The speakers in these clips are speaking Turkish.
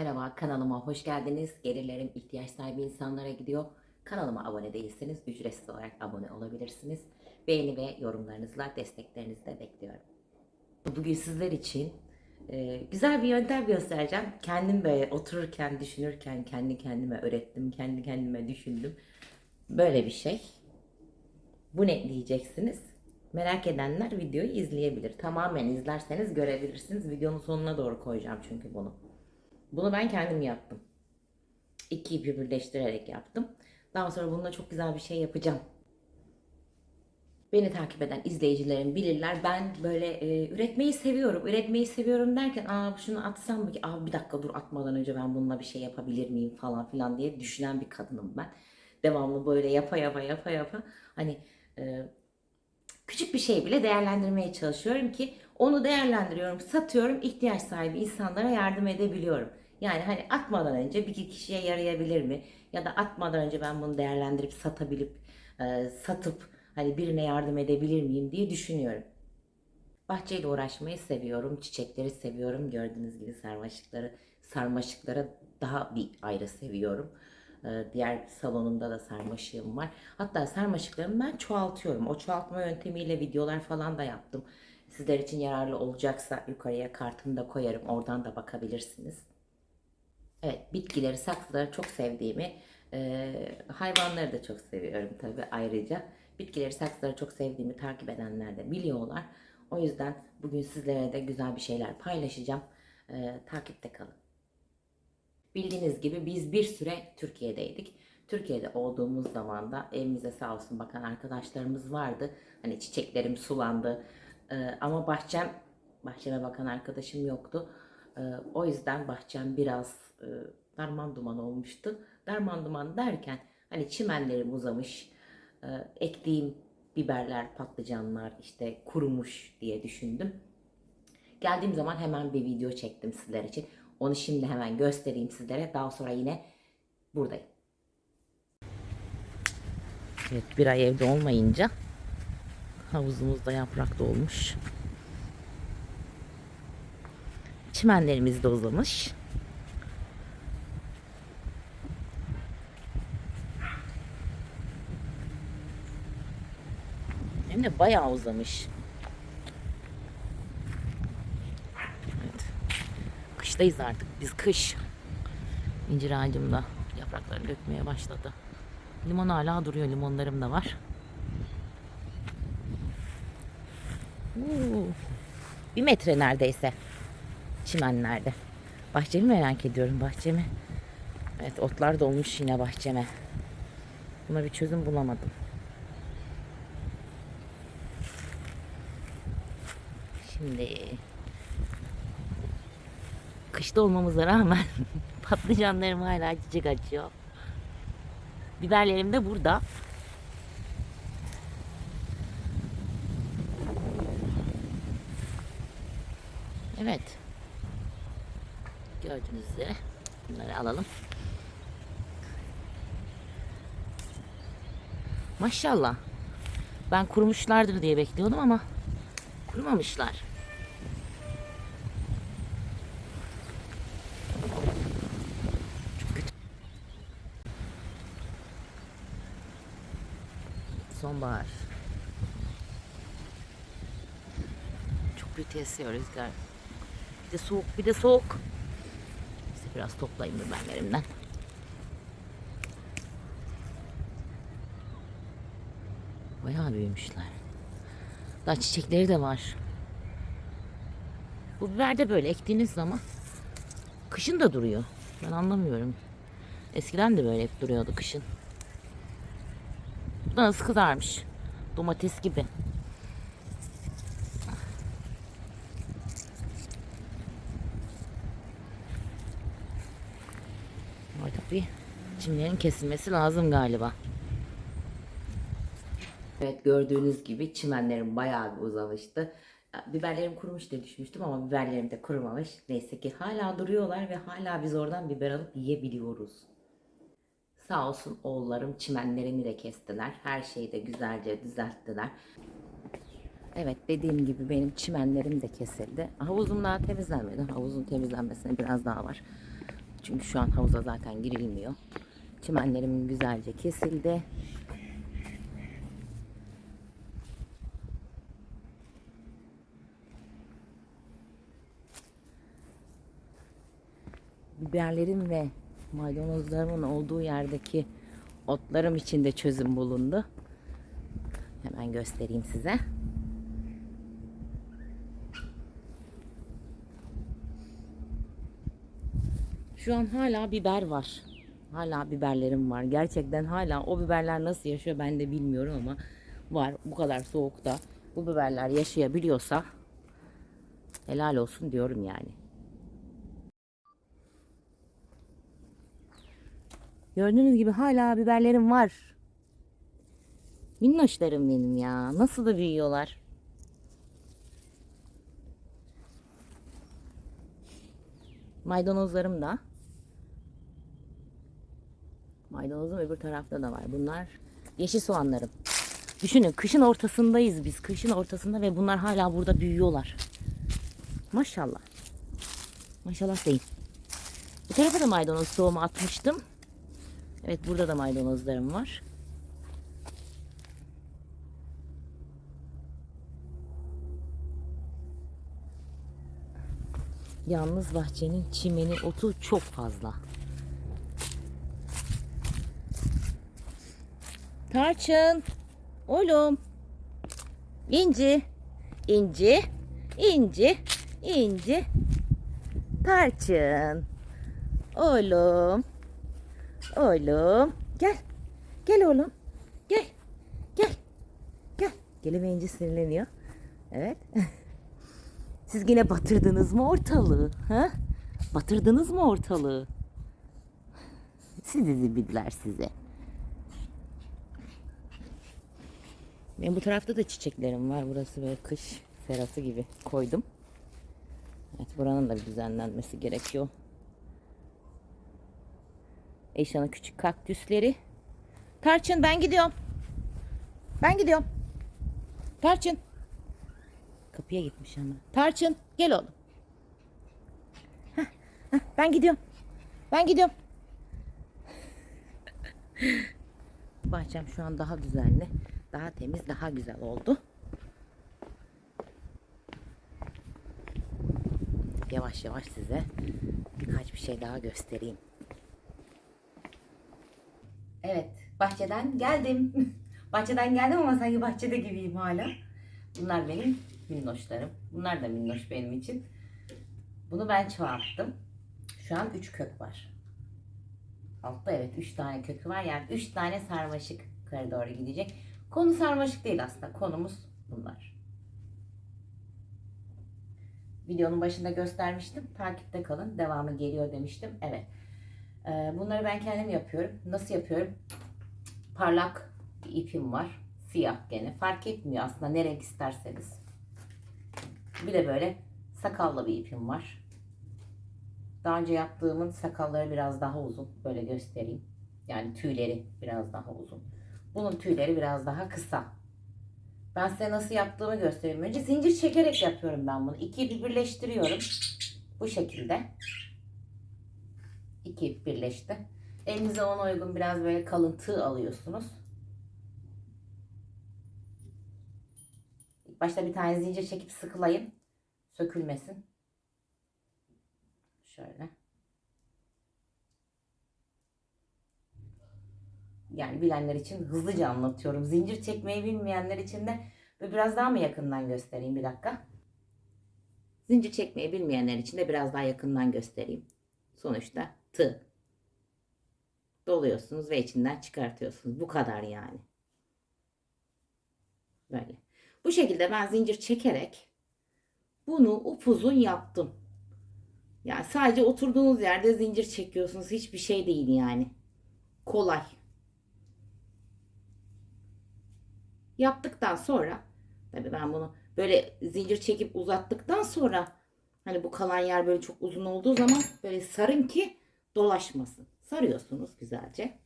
Merhaba kanalıma hoş geldiniz. Gelirlerim ihtiyaç sahibi insanlara gidiyor. Kanalıma abone değilseniz ücretsiz olarak abone olabilirsiniz. Beğeni ve yorumlarınızla desteklerinizi de bekliyorum. Bugün sizler için e, güzel bir yöntem göstereceğim. Kendim böyle otururken, düşünürken kendi kendime öğrettim, kendi kendime düşündüm. Böyle bir şey. Bu ne diyeceksiniz? Merak edenler videoyu izleyebilir. Tamamen izlerseniz görebilirsiniz. Videonun sonuna doğru koyacağım çünkü bunu. Bunu ben kendim yaptım. İki ipi birleştirerek yaptım. Daha sonra bununla çok güzel bir şey yapacağım. Beni takip eden izleyicilerim bilirler. Ben böyle e, üretmeyi seviyorum. Üretmeyi seviyorum derken aa şunu atsam mı ki? Aa bir dakika dur atmadan önce ben bununla bir şey yapabilir miyim falan filan diye düşünen bir kadınım ben. Devamlı böyle yapa yapa yapa yapa hani e, küçük bir şey bile değerlendirmeye çalışıyorum ki onu değerlendiriyorum, satıyorum, ihtiyaç sahibi insanlara yardım edebiliyorum. Yani hani atmadan önce bir iki kişiye yarayabilir mi? Ya da atmadan önce ben bunu değerlendirip satabilip e, satıp hani birine yardım edebilir miyim diye düşünüyorum. Bahçeyle uğraşmayı seviyorum, çiçekleri seviyorum. Gördüğünüz gibi sarmaşıkları, sarmaşıkları daha bir ayrı seviyorum. Ee, Diğer salonumda da sarmaşığım var. Hatta sarmaşıklarımı ben çoğaltıyorum. O çoğaltma yöntemiyle videolar falan da yaptım. Sizler için yararlı olacaksa yukarıya kartını da koyarım. Oradan da bakabilirsiniz. Evet, bitkileri, saksıları çok sevdiğimi, e, hayvanları da çok seviyorum tabii ayrıca. Bitkileri, saksıları çok sevdiğimi takip edenler de biliyorlar. O yüzden bugün sizlere de güzel bir şeyler paylaşacağım. E, takipte kalın. Bildiğiniz gibi biz bir süre Türkiye'deydik. Türkiye'de olduğumuz zaman da evimize sağ olsun bakan arkadaşlarımız vardı. Hani çiçeklerim sulandı. Ee, ama bahçem, bahçeme bakan arkadaşım yoktu. Ee, o yüzden bahçem biraz e, darman duman olmuştu. Darman duman derken hani çimenlerim uzamış. e, ektiğim biberler, patlıcanlar işte kurumuş diye düşündüm. Geldiğim zaman hemen bir video çektim sizler için. Onu şimdi hemen göstereyim sizlere. Daha sonra yine buradayım. Evet bir ay evde olmayınca havuzumuzda yaprak dolmuş. Çimenlerimiz de uzamış. Hem de bayağı uzamış. Evet. Kıştayız artık. Biz kış. İncir ağacım da yaprakları dökmeye başladı. Limon hala duruyor. Limonlarım da var. Oo, bir metre neredeyse. Çimenlerde. Bahçemi merak ediyorum. Bahçemi. Evet otlar dolmuş yine bahçeme. Buna bir çözüm bulamadım. Şimdi kışta olmamıza rağmen patlıcanlarım hala çiçek açıyor. Biberlerim de burada. Evet. Gördüğünüz bunları alalım. Maşallah. Ben kurumuşlardır diye bekliyordum ama kurumamışlar. Sonbahar. Çok kötü esiyor rüzgar. Bir de soğuk, bir de soğuk. Biraz toplayayım biberlerimden. Bayağı büyümüşler. Daha çiçekleri de var. Bu biber de böyle ektiğiniz zaman kışın da duruyor. Ben anlamıyorum. Eskiden de böyle hep duruyordu kışın. Bu da nasıl kızarmış. Domates gibi. Artık bir çimlerin kesilmesi lazım galiba. Evet gördüğünüz gibi çimenlerim bayağı bir uzamıştı. Biberlerim kurumuş diye düşmüştüm ama biberlerim de kurumamış. Neyse ki hala duruyorlar ve hala biz oradan biber alıp yiyebiliyoruz. Sağ olsun oğullarım çimenlerimi de kestiler. Her şeyi de güzelce düzelttiler. Evet dediğim gibi benim çimenlerim de kesildi. Havuzum daha temizlenmedi. Havuzun temizlenmesine biraz daha var. Çünkü şu an havuza zaten girilmiyor. Çimenlerim güzelce kesildi. biberlerim ve maydanozlarımın olduğu yerdeki otlarım için de çözüm bulundu. Hemen göstereyim size. Şu an hala biber var. Hala biberlerim var. Gerçekten hala o biberler nasıl yaşıyor ben de bilmiyorum ama var. Bu kadar soğukta bu biberler yaşayabiliyorsa helal olsun diyorum yani. Gördüğünüz gibi hala biberlerim var. Minnoşlarım benim ya. Nasıl da büyüyorlar. Maydanozlarım da. Maydanozum öbür tarafta da var. Bunlar yeşil soğanlarım. Düşünün kışın ortasındayız biz. Kışın ortasında ve bunlar hala burada büyüyorlar. Maşallah. Maşallah değil. Bu tarafa da maydanoz tohumu atmıştım. Evet burada da maydanozlarım var. Yalnız bahçenin çimeni otu çok fazla. Tarçın. Oğlum. İnci. İnci. İnci. İnci. Tarçın. Oğlum. Oğlum. Gel. Gel oğlum. Gel. Gel. Gel. Gelemeyince sinirleniyor. Evet. Siz yine batırdınız mı ortalığı? Ha? Batırdınız mı ortalığı? Sizi zibidiler size. Benim bu tarafta da çiçeklerim var. Burası böyle kış serası gibi koydum. Evet buranın da bir düzenlenmesi gerekiyor. Eşan'ın küçük kaktüsleri. Tarçın ben gidiyorum. Ben gidiyorum. Tarçın. Kapıya gitmiş ama. Tarçın gel oğlum. Heh, heh, ben gidiyorum. Ben gidiyorum. Bahçem şu an daha düzenli. Daha temiz, daha güzel oldu. Yavaş yavaş size birkaç bir şey daha göstereyim. Evet, bahçeden geldim. bahçeden geldim ama sanki bahçede gibiyim hala. Bunlar benim minnoşlarım. Bunlar da minnoş benim için. Bunu ben çoğalttım. Şu an 3 kök var. Altta evet 3 tane kökü var. Yani 3 tane sarmaşık yukarı doğru gidecek. Konu sarmaşık değil aslında. Konumuz bunlar. Videonun başında göstermiştim. Takipte kalın. Devamı geliyor demiştim. Evet. Ee, bunları ben kendim yapıyorum. Nasıl yapıyorum? Parlak bir ipim var. Siyah gene. Fark etmiyor aslında ne renk isterseniz. Bir de böyle sakallı bir ipim var. Daha önce yaptığımın sakalları biraz daha uzun. Böyle göstereyim. Yani tüyleri biraz daha uzun. Bunun tüyleri biraz daha kısa. Ben size nasıl yaptığımı göstereyim. Önce zincir çekerek yapıyorum ben bunu. İki ipi birleştiriyorum. Bu şekilde. İki birleşti. Elinize ona uygun biraz böyle kalın tığ alıyorsunuz. İlk başta bir tane zincir çekip sıkılayın. Sökülmesin. Şöyle. Yani bilenler için hızlıca anlatıyorum. Zincir çekmeyi bilmeyenler için de biraz daha mı yakından göstereyim bir dakika. Zincir çekmeyi bilmeyenler için de biraz daha yakından göstereyim. Sonuçta tığ. Doluyorsunuz ve içinden çıkartıyorsunuz. Bu kadar yani. Böyle. Bu şekilde ben zincir çekerek bunu upuzun yaptım. Yani sadece oturduğunuz yerde zincir çekiyorsunuz. Hiçbir şey değil yani. Kolay. Yaptıktan sonra tabii ben bunu böyle zincir çekip uzattıktan sonra hani bu kalan yer böyle çok uzun olduğu zaman böyle sarın ki dolaşmasın. Sarıyorsunuz güzelce.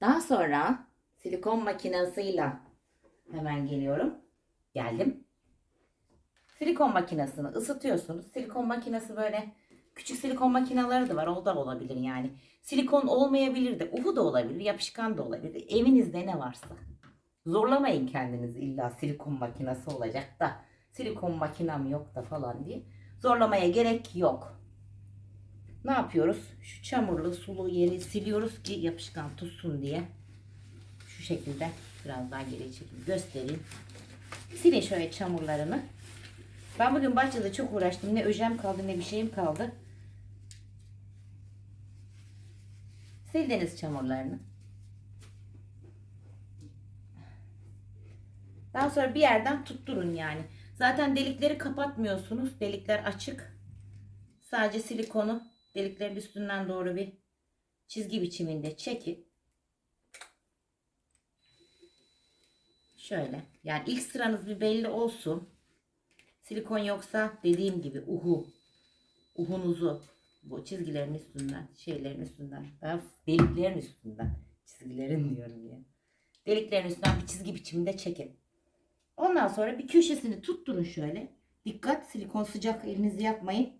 Daha sonra silikon makinesiyle hemen geliyorum. Geldim. Silikon makinesini ısıtıyorsunuz. Silikon makinesi böyle Küçük silikon makineleri de var. O da olabilir yani. Silikon olmayabilir de. Uhu da olabilir. Yapışkan da olabilir. Evinizde ne varsa. Zorlamayın kendinizi illa silikon makinesi olacak da. Silikon makinem yok da falan diye. Zorlamaya gerek yok. Ne yapıyoruz? Şu çamurlu sulu yeri siliyoruz ki yapışkan tutsun diye. Şu şekilde biraz daha geri çekeyim göstereyim. Silin şöyle çamurlarını. Ben bugün bahçede çok uğraştım. Ne öjem kaldı ne bir şeyim kaldı. Sildiniz çamurlarını. Daha sonra bir yerden tutturun yani. Zaten delikleri kapatmıyorsunuz. Delikler açık. Sadece silikonu deliklerin üstünden doğru bir çizgi biçiminde çekin. Şöyle. Yani ilk sıranız bir belli olsun. Silikon yoksa dediğim gibi uhu. Uhunuzu bu çizgilerin üstünden, şeylerin üstünden, ben deliklerin üstünden, çizgilerin diyorum ya. Deliklerin üstünden bir çizgi biçiminde çekin. Ondan sonra bir köşesini tutturun şöyle. Dikkat silikon sıcak elinizi yapmayın.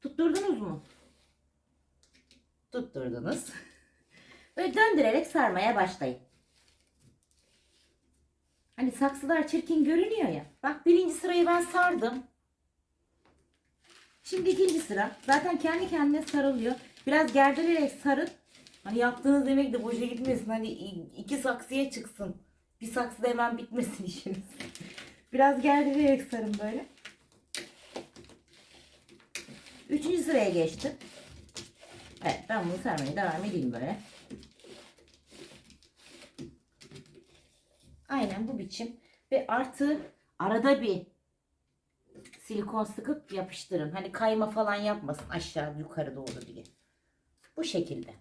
Tutturdunuz mu? Tutturdunuz. Böyle döndürerek sarmaya başlayın. Hani saksılar çirkin görünüyor ya. Bak birinci sırayı ben sardım. Şimdi ikinci sıra. Zaten kendi kendine sarılıyor. Biraz gerdirerek sarın. Hani yaptığınız yemek de boşa gitmesin. Hani iki saksıya çıksın. Bir saksıda hemen bitmesin işiniz. Biraz gerdirerek sarın böyle. Üçüncü sıraya geçtim. Evet ben bunu sarmaya devam edeyim böyle. Aynen bu biçim. Ve artı arada bir silikon sıkıp yapıştırın. Hani kayma falan yapmasın aşağı yukarı doğru diye. Bu şekilde.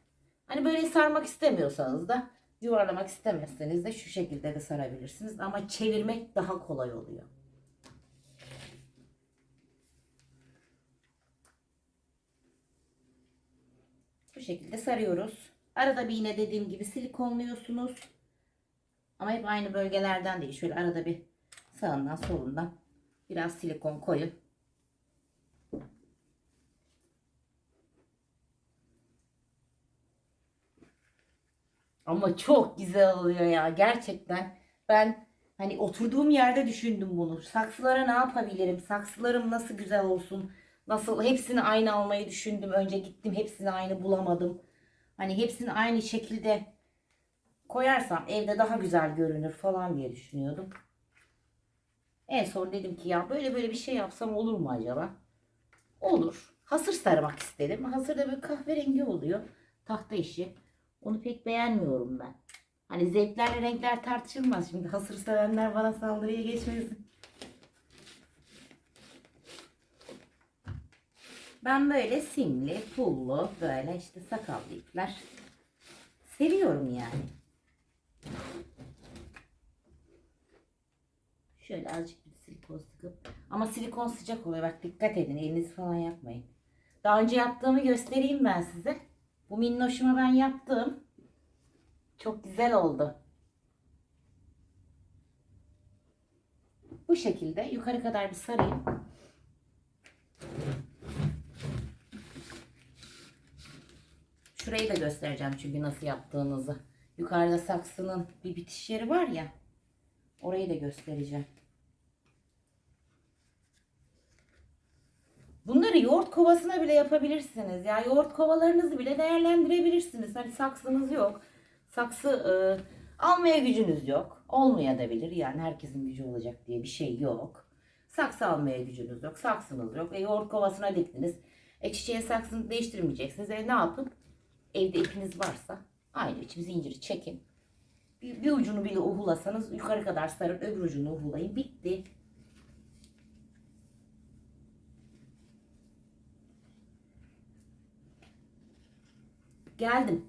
Hani böyle sarmak istemiyorsanız da yuvarlamak istemezseniz de şu şekilde de sarabilirsiniz. Ama çevirmek daha kolay oluyor. Bu şekilde sarıyoruz. Arada bir yine dediğim gibi silikonluyorsunuz. Ama hep aynı bölgelerden değil. Şöyle arada bir sağından solundan biraz silikon koyun. Ama çok güzel oluyor ya gerçekten. Ben hani oturduğum yerde düşündüm bunu. Saksılara ne yapabilirim? Saksılarım nasıl güzel olsun? Nasıl hepsini aynı almayı düşündüm. Önce gittim hepsini aynı bulamadım. Hani hepsini aynı şekilde koyarsam evde daha güzel görünür falan diye düşünüyordum. En son dedim ki ya böyle böyle bir şey yapsam olur mu acaba? Olur. Hasır sarmak istedim. Hasır da böyle kahverengi oluyor. Tahta işi. Onu pek beğenmiyorum ben. Hani zevklerle renkler tartışılmaz. Şimdi hasır sevenler bana saldırıya geçmesin. Ben böyle simli, pullu, böyle işte sakallı ipler seviyorum yani. Şöyle azıcık bir silikon sıkıp. Ama silikon sıcak oluyor. Bak dikkat edin. Elinizi falan yapmayın. Daha önce yaptığımı göstereyim ben size. Bu minnoşuma ben yaptım. Çok güzel oldu. Bu şekilde yukarı kadar bir sarayım. Şurayı da göstereceğim çünkü nasıl yaptığınızı. Yukarıda saksının bir bitiş yeri var ya. Orayı da göstereceğim. Bunları yoğurt kovasına bile yapabilirsiniz. Ya yoğurt kovalarınızı bile değerlendirebilirsiniz. Hani saksınız yok. Saksı e, almaya gücünüz yok. Olmayabilir. Yani herkesin gücü olacak diye bir şey yok. Saksı almaya gücünüz yok. Saksınız yok. E, yoğurt kovasına diktiniz. E, çiçeğe saksını değiştirmeyeceksiniz. E, ne yapın? Evde ipiniz varsa aynı biçim zinciri çekin. Bir, bir ucunu bile uhulasanız yukarı kadar sarın. Öbür ucunu uhulayın. Bitti. Geldim.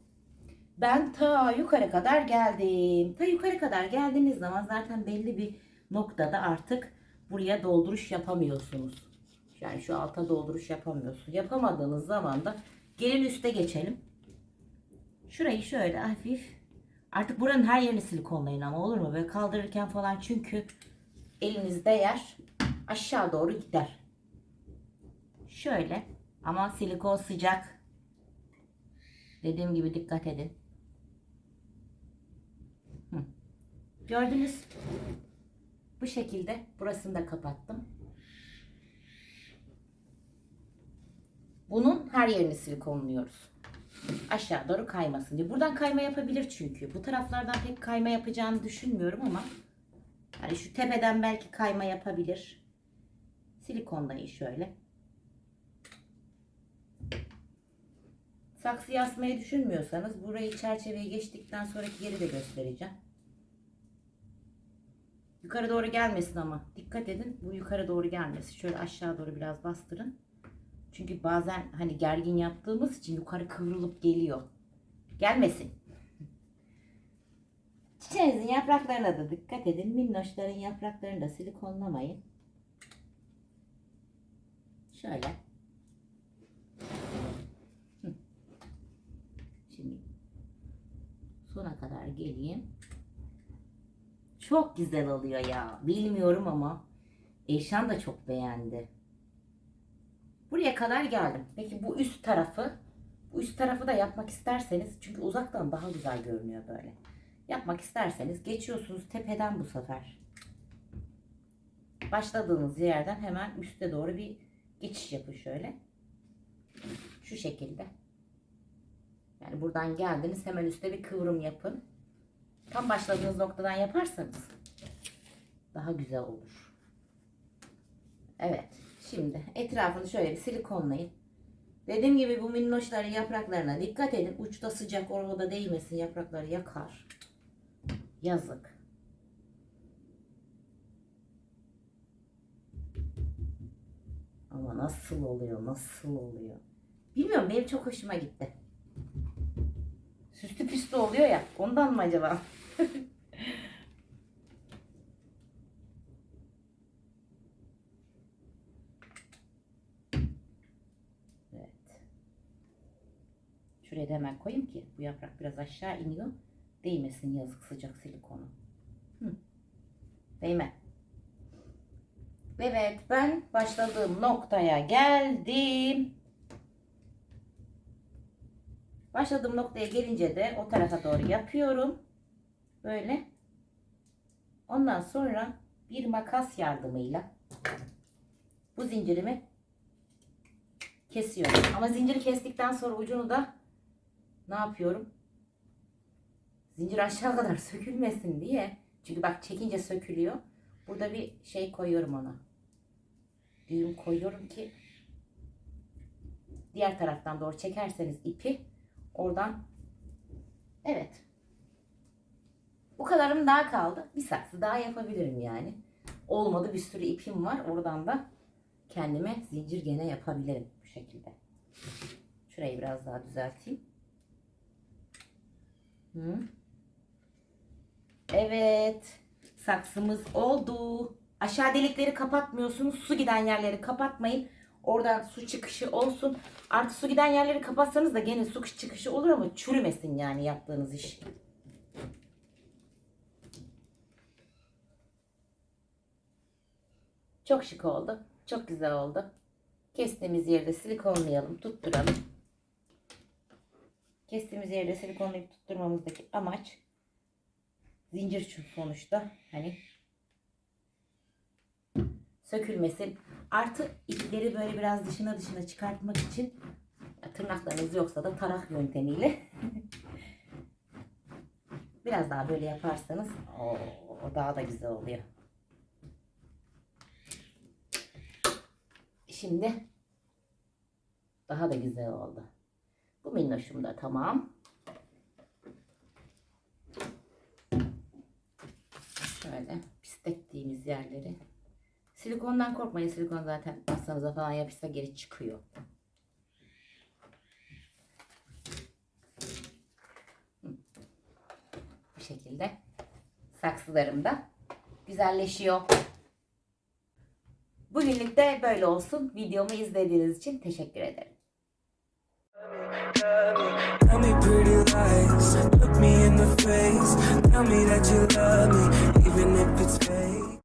Ben ta yukarı kadar geldim. Ta yukarı kadar geldiğiniz zaman zaten belli bir noktada artık buraya dolduruş yapamıyorsunuz. Yani şu alta dolduruş yapamıyorsunuz. Yapamadığınız zaman da gelin üste geçelim. Şurayı şöyle hafif artık buranın her yerini silikonlayın ama olur mu? Böyle kaldırırken falan çünkü eliniz değer aşağı doğru gider. Şöyle ama silikon sıcak. Dediğim gibi dikkat edin. Gördünüz. Bu şekilde burasını da kapattım. Bunun her yerini silikonluyoruz. Aşağı doğru kaymasın diye. Buradan kayma yapabilir çünkü. Bu taraflardan pek kayma yapacağını düşünmüyorum ama hani şu tepeden belki kayma yapabilir. Silikonlayı şöyle. Saksı asmayı düşünmüyorsanız burayı çerçeveye geçtikten sonraki yeri de göstereceğim. Yukarı doğru gelmesin ama. Dikkat edin bu yukarı doğru gelmesin. Şöyle aşağı doğru biraz bastırın. Çünkü bazen hani gergin yaptığımız için yukarı kıvrılıp geliyor. Gelmesin. Çiçeğinizin yapraklarına da dikkat edin. Minnoşların yapraklarını da silikonlamayın. Şöyle. Hı. Şimdi sona kadar geleyim. Çok güzel oluyor ya. Bilmiyorum ama Eyşan da çok beğendi. Buraya kadar geldim. Peki bu üst tarafı bu üst tarafı da yapmak isterseniz çünkü uzaktan daha güzel görünüyor böyle. Yapmak isterseniz geçiyorsunuz tepeden bu sefer. Başladığınız yerden hemen üste doğru bir geçiş yapın şöyle. Şu şekilde. Yani buradan geldiniz hemen üstte bir kıvrım yapın. Tam başladığınız noktadan yaparsanız daha güzel olur. Evet. Şimdi etrafını şöyle bir silikonlayın. Dediğim gibi bu minnoşların yapraklarına dikkat edin. Uçta sıcak orada değmesin yaprakları yakar. Yazık. Ama nasıl oluyor nasıl oluyor. Bilmiyorum benim çok hoşuma gitti. Süslü püslü oluyor ya ondan mı acaba? Evet. Şuraya da hemen koyayım ki bu yaprak biraz aşağı iniyor. Değmesin yazık sıcak silikonu. Hı. Değme. Evet ben başladığım noktaya geldim. Başladığım noktaya gelince de o tarafa doğru yapıyorum. Böyle. Ondan sonra bir makas yardımıyla bu zincirimi kesiyorum. Ama zinciri kestikten sonra ucunu da ne yapıyorum? Zincir aşağı kadar sökülmesin diye. Çünkü bak çekince sökülüyor. Burada bir şey koyuyorum ona. Düğüm koyuyorum ki diğer taraftan doğru çekerseniz ipi oradan evet bu kadarım daha kaldı. Bir saksı daha yapabilirim yani. Olmadı bir sürü ipim var. Oradan da kendime zincir gene yapabilirim bu şekilde. Şurayı biraz daha düzelteyim. Hı. Evet. Saksımız oldu. Aşağı delikleri kapatmıyorsunuz. Su giden yerleri kapatmayın. Oradan su çıkışı olsun. Artı su giden yerleri kapatsanız da gene su çıkışı olur ama çürümesin yani yaptığınız iş. Çok şık oldu. Çok güzel oldu. Kestiğimiz yerde silikonlayalım, tutturalım. Kestiğimiz yerde silikonlayıp tutturmamızdaki amaç zincir sonuçta hani sökülmesin. Artı ipleri böyle biraz dışına dışına çıkartmak için tırnaklarınız yoksa da tarak yöntemiyle biraz daha böyle yaparsanız o, o daha da güzel oluyor. Şimdi daha da güzel oldu. Bu minnoşum da tamam. Şöyle pislettiğimiz yerleri. Silikondan korkmayın. Silikon zaten masanıza falan yapışsa geri çıkıyor. Bu şekilde saksılarım da güzelleşiyor. Bugünlük de böyle olsun. Videomu izlediğiniz için teşekkür ederim. Tell me pretty lies, look me in the face. Tell me that you love me, even if it's